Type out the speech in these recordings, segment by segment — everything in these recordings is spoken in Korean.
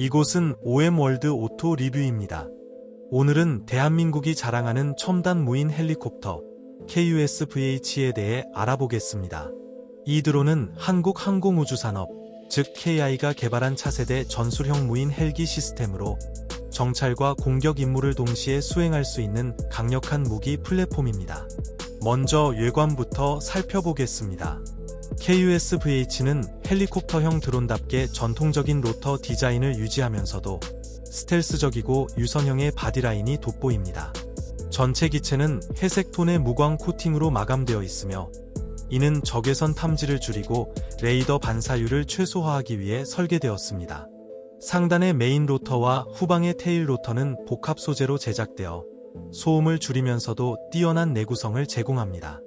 이곳은 OM월드 오토 리뷰입니다. 오늘은 대한민국이 자랑하는 첨단 무인 헬리콥터 KUSVH에 대해 알아보겠습니다. 이 드론은 한국항공우주산업, 즉 KI가 개발한 차세대 전술형 무인 헬기 시스템으로 정찰과 공격 임무를 동시에 수행할 수 있는 강력한 무기 플랫폼입니다. 먼저 외관부터 살펴보겠습니다. KUSVH는 헬리콥터형 드론답게 전통적인 로터 디자인을 유지하면서도 스텔스적이고 유선형의 바디라인이 돋보입니다. 전체 기체는 회색 톤의 무광 코팅으로 마감되어 있으며 이는 적외선 탐지를 줄이고 레이더 반사율을 최소화하기 위해 설계되었습니다. 상단의 메인 로터와 후방의 테일 로터는 복합 소재로 제작되어 소음을 줄이면서도 뛰어난 내구성을 제공합니다.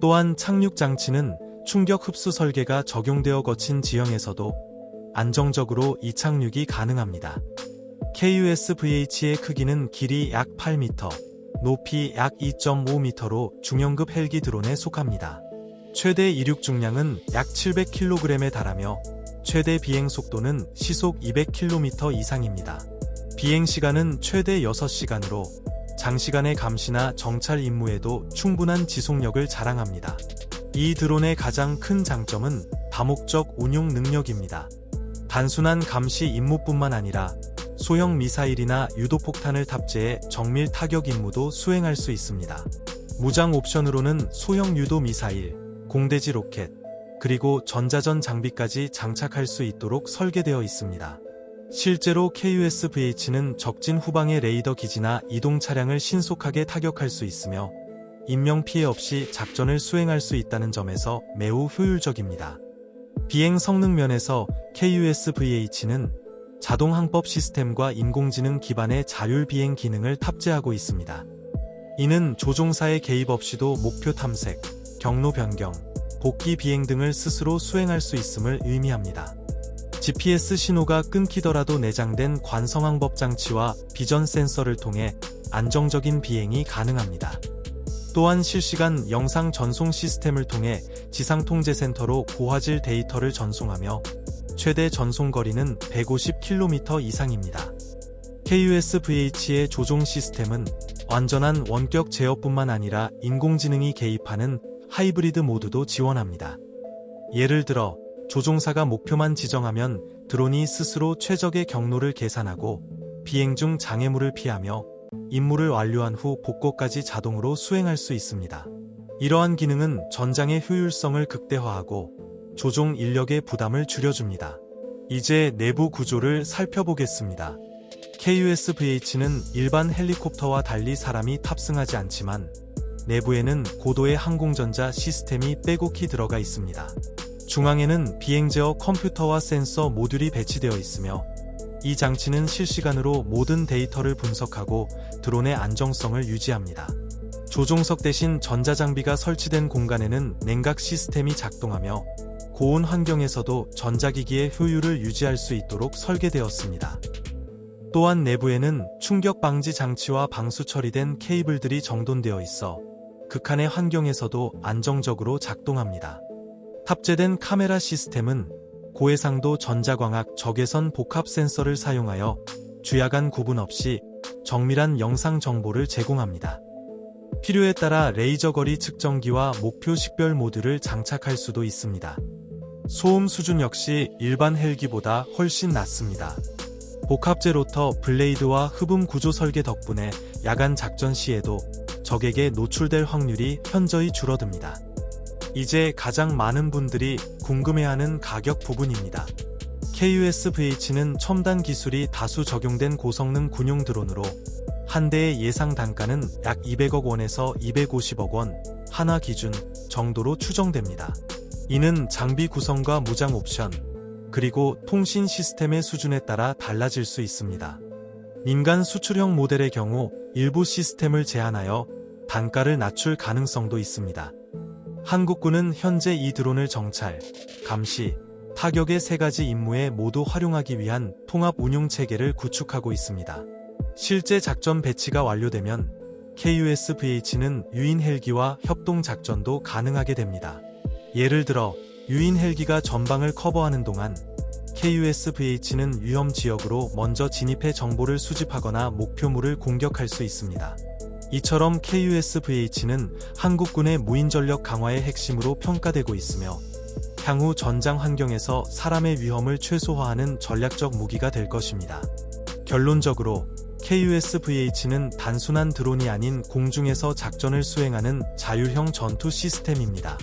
또한 착륙 장치는 충격 흡수 설계가 적용되어 거친 지형에서도 안정적으로 이착륙이 가능합니다. KUSVH의 크기는 길이 약 8m, 높이 약 2.5m로 중형급 헬기 드론에 속합니다. 최대 이륙 중량은 약 700kg에 달하며 최대 비행 속도는 시속 200km 이상입니다. 비행 시간은 최대 6시간으로 장시간의 감시나 정찰 임무에도 충분한 지속력을 자랑합니다. 이 드론의 가장 큰 장점은 다목적 운용 능력입니다. 단순한 감시 임무뿐만 아니라 소형 미사일이나 유도폭탄을 탑재해 정밀 타격 임무도 수행할 수 있습니다. 무장 옵션으로는 소형 유도 미사일, 공대지 로켓, 그리고 전자전 장비까지 장착할 수 있도록 설계되어 있습니다. 실제로 KUSVH는 적진 후방의 레이더 기지나 이동 차량을 신속하게 타격할 수 있으며 인명 피해 없이 작전을 수행할 수 있다는 점에서 매우 효율적입니다. 비행 성능 면에서 KUSVH는 자동 항법 시스템과 인공지능 기반의 자율 비행 기능을 탑재하고 있습니다. 이는 조종사의 개입 없이도 목표 탐색, 경로 변경, 복귀 비행 등을 스스로 수행할 수 있음을 의미합니다. GPS 신호가 끊기더라도 내장된 관성항법 장치와 비전 센서를 통해 안정적인 비행이 가능합니다. 또한 실시간 영상 전송 시스템을 통해 지상 통제 센터로 고화질 데이터를 전송하며 최대 전송 거리는 150km 이상입니다. KUSVH의 조종 시스템은 완전한 원격 제어뿐만 아니라 인공지능이 개입하는 하이브리드 모드도 지원합니다. 예를 들어 조종사가 목표만 지정하면 드론이 스스로 최적의 경로를 계산하고 비행 중 장애물을 피하며 임무를 완료한 후 복구까지 자동으로 수행할 수 있습니다. 이러한 기능은 전장의 효율성을 극대화하고 조종 인력의 부담을 줄여줍니다. 이제 내부 구조를 살펴보겠습니다. KUSVH는 일반 헬리콥터와 달리 사람이 탑승하지 않지만 내부에는 고도의 항공전자 시스템이 빼곡히 들어가 있습니다. 중앙에는 비행 제어 컴퓨터와 센서 모듈이 배치되어 있으며 이 장치는 실시간으로 모든 데이터를 분석하고 드론의 안정성을 유지합니다. 조종석 대신 전자장비가 설치된 공간에는 냉각 시스템이 작동하며 고온 환경에서도 전자기기의 효율을 유지할 수 있도록 설계되었습니다. 또한 내부에는 충격 방지 장치와 방수 처리된 케이블들이 정돈되어 있어 극한의 환경에서도 안정적으로 작동합니다. 탑재된 카메라 시스템은 고해상도 전자광학 적외선 복합 센서를 사용하여 주야 간 구분 없이 정밀한 영상 정보를 제공합니다. 필요에 따라 레이저 거리 측정기와 목표 식별 모드를 장착할 수도 있습니다. 소음 수준 역시 일반 헬기보다 훨씬 낮습니다. 복합제 로터 블레이드와 흡음 구조 설계 덕분에 야간 작전 시에도 적에게 노출될 확률이 현저히 줄어듭니다. 이제 가장 많은 분들이 궁금해하는 가격 부분입니다. KUSVH는 첨단 기술이 다수 적용된 고성능 군용 드론으로 한 대의 예상 단가는 약 200억 원에서 250억 원, 하나 기준 정도로 추정됩니다. 이는 장비 구성과 무장 옵션, 그리고 통신 시스템의 수준에 따라 달라질 수 있습니다. 민간 수출형 모델의 경우 일부 시스템을 제한하여 단가를 낮출 가능성도 있습니다. 한국군은 현재 이 드론을 정찰, 감시, 타격의 세 가지 임무에 모두 활용하기 위한 통합 운용 체계를 구축하고 있습니다. 실제 작전 배치가 완료되면 KUSVH는 유인 헬기와 협동 작전도 가능하게 됩니다. 예를 들어 유인 헬기가 전방을 커버하는 동안 KUSVH는 위험 지역으로 먼저 진입해 정보를 수집하거나 목표물을 공격할 수 있습니다. 이처럼 KUSVH는 한국군의 무인 전력 강화의 핵심으로 평가되고 있으며 향후 전장 환경에서 사람의 위험을 최소화하는 전략적 무기가 될 것입니다. 결론적으로 KUSVH는 단순한 드론이 아닌 공중에서 작전을 수행하는 자율형 전투 시스템입니다.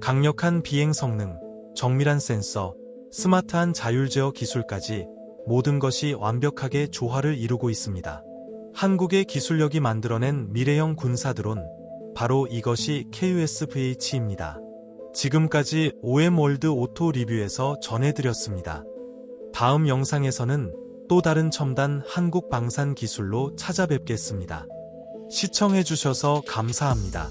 강력한 비행 성능, 정밀한 센서, 스마트한 자율 제어 기술까지 모든 것이 완벽하게 조화를 이루고 있습니다. 한국의 기술력이 만들어낸 미래형 군사 드론, 바로 이것이 KUSVH입니다. 지금까지 OM월드 오토 리뷰에서 전해드렸습니다. 다음 영상에서는 또 다른 첨단 한국 방산 기술로 찾아뵙겠습니다. 시청해주셔서 감사합니다.